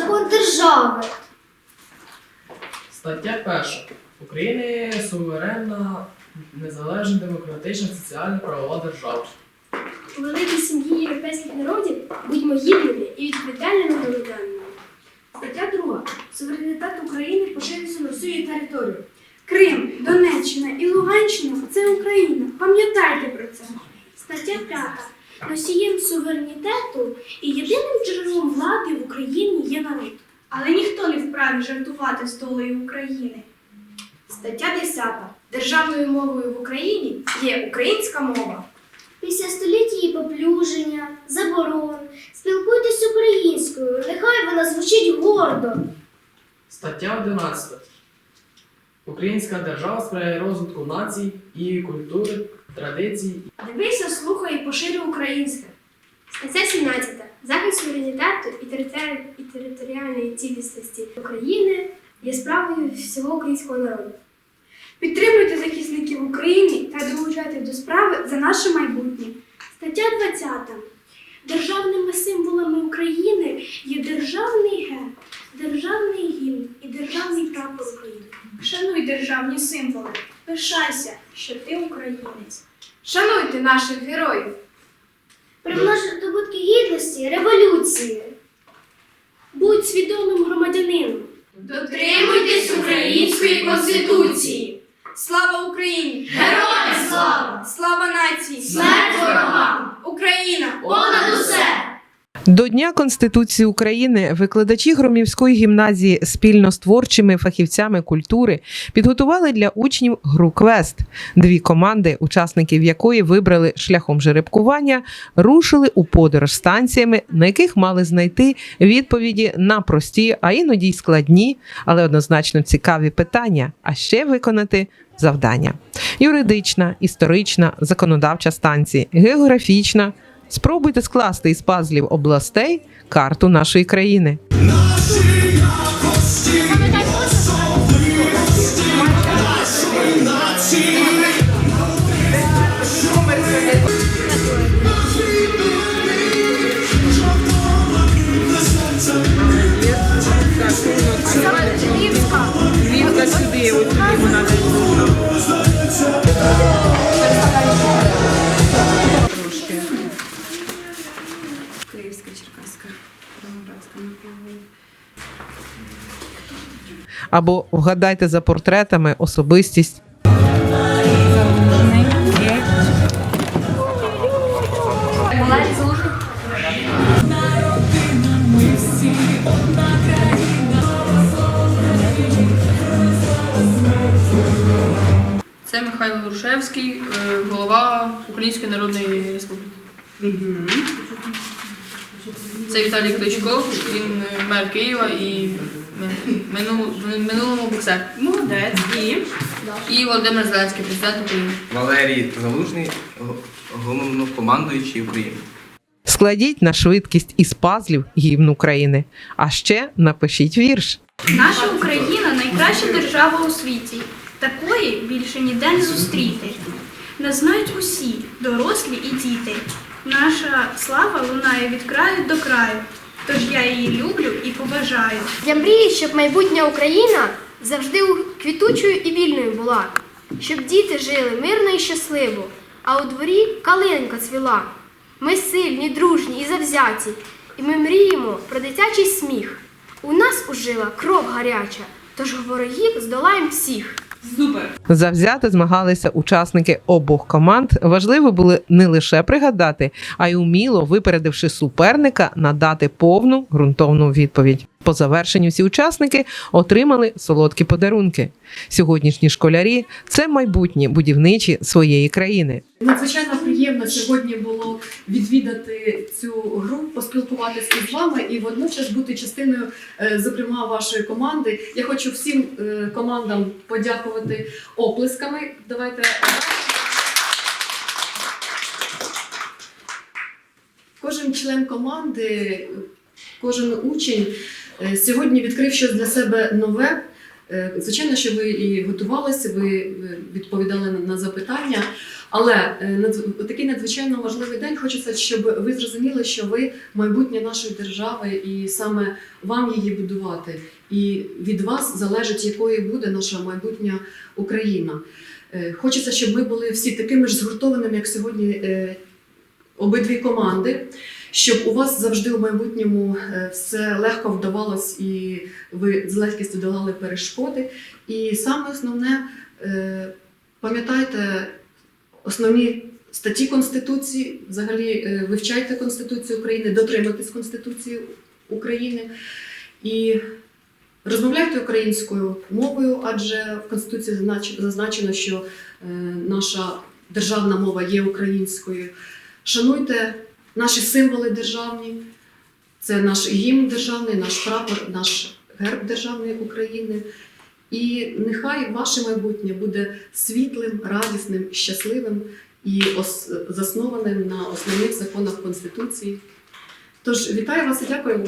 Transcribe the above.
закон держави. Стаття перша. Україна є суверенна, незалежна, демократична, соціальна правова держава. У великій сім'ї європейських народів будьмо гідними і відповідальними громадянами. Стаття 2. Суверенітет України поширюється на всю її територію. Крим, Донеччина і Луганщина це Україна. Пам'ятайте про це. Стаття 5. Носієм суверенітету і єдиним Україні є народ. Але ніхто не вправі жартувати з долею України. Стаття 10. Державною мовою в Україні є українська мова. Після століття її поплюження, заборон. Спілкуйтесь українською, нехай вона звучить гордо. Стаття 11. Українська держава сприяє розвитку націй, її культури, традицій Дивися, слухай і поширюй українське. Стаття 17. Суверенітету і, територи- і територіальної цілісності України є справою всього українського народу. Підтримуйте захисників України та долучайте до справи за наше майбутнє. Стаття 20. Державними символами України є державний герб, державний гімн і державний прапор України. Шануй державні символи. Пишайся, що ти українець. Шануйте наших героїв. Примнож добутки гідності, революції. Будь свідомим громадянином. Дотримуйтесь української конституції. Слава Україні! Героям слава! Слава нації! Смерть До Дня Конституції України викладачі Громівської гімназії спільно з творчими фахівцями культури підготували для учнів гру квест. Дві команди, учасників якої вибрали шляхом жеребкування, рушили у подорож станціями, на яких мали знайти відповіді на прості, а іноді й складні, але однозначно цікаві питання, а ще виконати завдання: юридична, історична, законодавча станції, географічна. Спробуйте скласти із пазлів областей карту нашої країни. Або вгадайте за портретами особистість. Це Михайло Грушевський, е, голова Української Народної Республіки. Це Віталій Кличко, він мер Києва і ми- минул- в минулому боксер. Молодець. І І Володимир Зеленський, президент України. Валерій Залужний, г- головнокомандуючий України. Складіть на швидкість із пазлів гімн України. А ще напишіть вірш. Наша Україна найкраща держава у світі. Такої більше ніде не зустріти. Нас знають усі, дорослі і діти. Наша слава лунає від краю до краю. Тож я її люблю і поважаю. Я мрію, щоб майбутня Україна завжди квітучою і вільною була, щоб діти жили мирно і щасливо, а у дворі калинка цвіла. Ми сильні, дружні і завзяті, і ми мріємо про дитячий сміх. У нас ужила кров гаряча, тож ворогів здолаємо всіх. Супер. Завзято змагалися учасники обох команд. Важливо було не лише пригадати, а й уміло, випередивши суперника, надати повну ґрунтовну відповідь. По завершенню всі учасники отримали солодкі подарунки. Сьогоднішні школярі це майбутні будівничі своєї країни. Надзвичайно приємно сьогодні було відвідати цю гру, поспілкуватися із вами і водночас бути частиною, е, зокрема, вашої команди. Я хочу всім е, командам подякувати оплесками. Давайте. Кожен член команди, кожен учень сьогодні відкрив щось для себе нове. Е, Звичайно, що ви і готувалися, ви е, відповідали на- запитання, але е, такий надзвичайно важливий день. Хочеться, щоб ви зрозуміли, що ви майбутнє нашої держави, і саме вам її будувати. І від вас залежить, якою буде наша майбутня Україна. Е, Хочеться, щоб ми були всі такими ж згуртованими, як сьогодні е, обидві команди, щоб у вас завжди у майбутньому е, все легко вдавалось і ви з легкістю долали перешкоди. І саме основне, е, пам'ятайте основні статті Конституції, взагалі е, вивчайте Конституцію України, дотримуйтесь Конституції України і розмовляйте українською мовою, адже в Конституції зазначено, що наша державна мова є українською. Шануйте наші символи державні, це наш гімн державний, наш прапор, наш герб державної України. І нехай ваше майбутнє буде світлим, радісним, щасливим і заснованим на основних законах Конституції. Тож вітаю вас і дякуємо.